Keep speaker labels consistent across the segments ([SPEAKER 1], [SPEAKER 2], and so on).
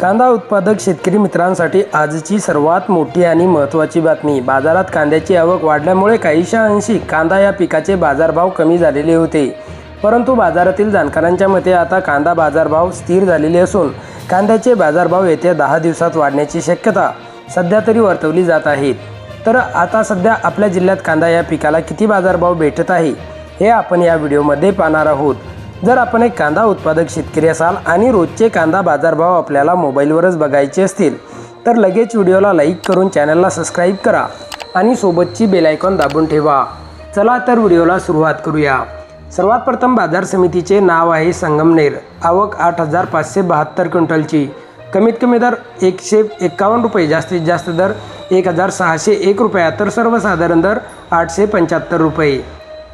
[SPEAKER 1] कांदा उत्पादक शेतकरी मित्रांसाठी आजची सर्वात मोठी आणि महत्त्वाची बातमी. बाजारात कांद्याची आवक वाढल्यामुळे काहीशा अंशी कांदा या पिकाचे बाजारभाव कमी झालेले होते. परंतु बाजारातील जाणकारांच्या मते आता कांदा बाजारभाव स्थिर झालेले असून कांद्याचे बाजारभाव येत्या दहा दिवसात वाढण्याची शक्यता सध्या तरी वर्तवली जात आहेत तर आता सध्या आपल्या जिल्ह्यात कांदा या पिकाला किती बाजारभाव भेटत आहे हे आपण या व्हिडिओमध्ये पाहणार आहोत. जर आपण एक कांदा उत्पादक शेतकरी असाल आणि रोजचे कांदा बाजारभाव आपल्याला मोबाईलवरच बघायचे असतील तर लगेच व्हिडिओला लाईक करून चॅनलला सबस्क्राईब करा आणि सोबतची बेल आयकॉन दाबून ठेवा. चला तर व्हिडिओला सुरुवात करूया. सर्वात प्रथम बाजार समितीचे नाव आहे संगमनेर. आवक आठ हजार पाचशे बहात्तर क्विंटलची. कमीत कमी दर एकशे एकावन्न रुपये जास्तीत जास्त दर एक हजार सहाशे एक रुपया तर सर्वसाधारण दर आठशे पंच्याहत्तर रुपये.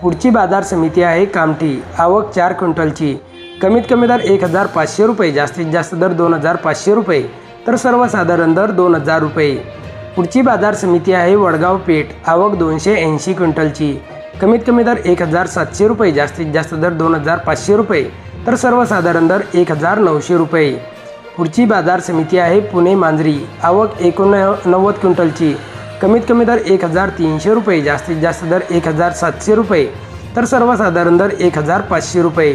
[SPEAKER 1] पुढची बाजार समिती आहे कामठी. आवक चार क्विंटलची. कमीत कमी दर एक हजार पाचशे रुपये जास्तीत जास्त दर दोन हजार पाचशे रुपये तर सर्वसाधारण दर दोन हजार रुपये. पुढची बाजार समिती आहे वडगाव पेठ. आवक दोनशे ऐंशी क्विंटलची. कमीत कमी दर एक हजार सातशे रुपये जास्तीत जास्त दर दोन हजार पाचशे रुपये तर सर्वसाधारण दर एक हजार नऊशे रुपये. पुढची बाजार समिती आहे पुणे मांजरी. आवक एकोणनव्वद क्विंटलची. कमीत कमी दर एक हजार तीनशे रुपये जास्तीत जास्त दर एक हजार सातशे रुपये तर सर्वसाधारण दर एक हजार पाचशे रुपये.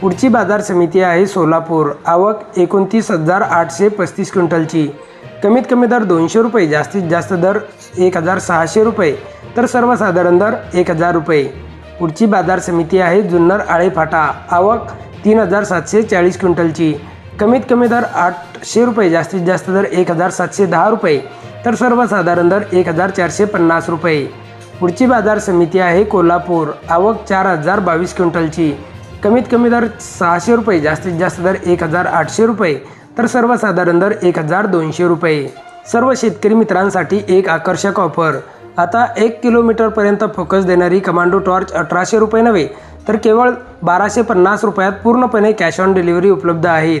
[SPEAKER 1] पुढची बाजार समिती आहे सोलापूर आवक एकोणतीस हजार आठशे पस्तीस क्विंटलची. कमीत कमी दर दोनशे रुपये जास्तीत जास्त दर एक हजार सहाशे रुपये तर सर्वसाधारण दर एक हजार रुपये. पुढची बाजार समिती आहे जुन्नर आळेफाटा आवक तीन हजार सातशे चाळीस क्विंटलची. कमीत कमी दर आठशे रुपये जास्तीत जास्त दर एक हजार सातशे दहा रुपये तर सर्वसाधारण दर एक हजार चारशे पन्नास रुपये. पुढची बाजार समिती आहे कोल्हापूर. आवक चार हजार बावीस क्विंटलची. कमीत कमी दर सहाशे रुपये जास्तीत जास्त दर एक हजार आठशे रुपये. तर सर्वसाधारण दर एक हजार दोनशे रुपये. सर्व शेतकरी मित्रांसाठी एक आकर्षक ऑफर. आता एक किलोमीटरपर्यंत फोकस देणारी कमांडो टॉर्च अठराशे रुपये नव्हे तर केवळ बाराशे पन्नास रुपयात पूर्णपणे कॅश ऑन डिलिव्हरी उपलब्ध आहेत.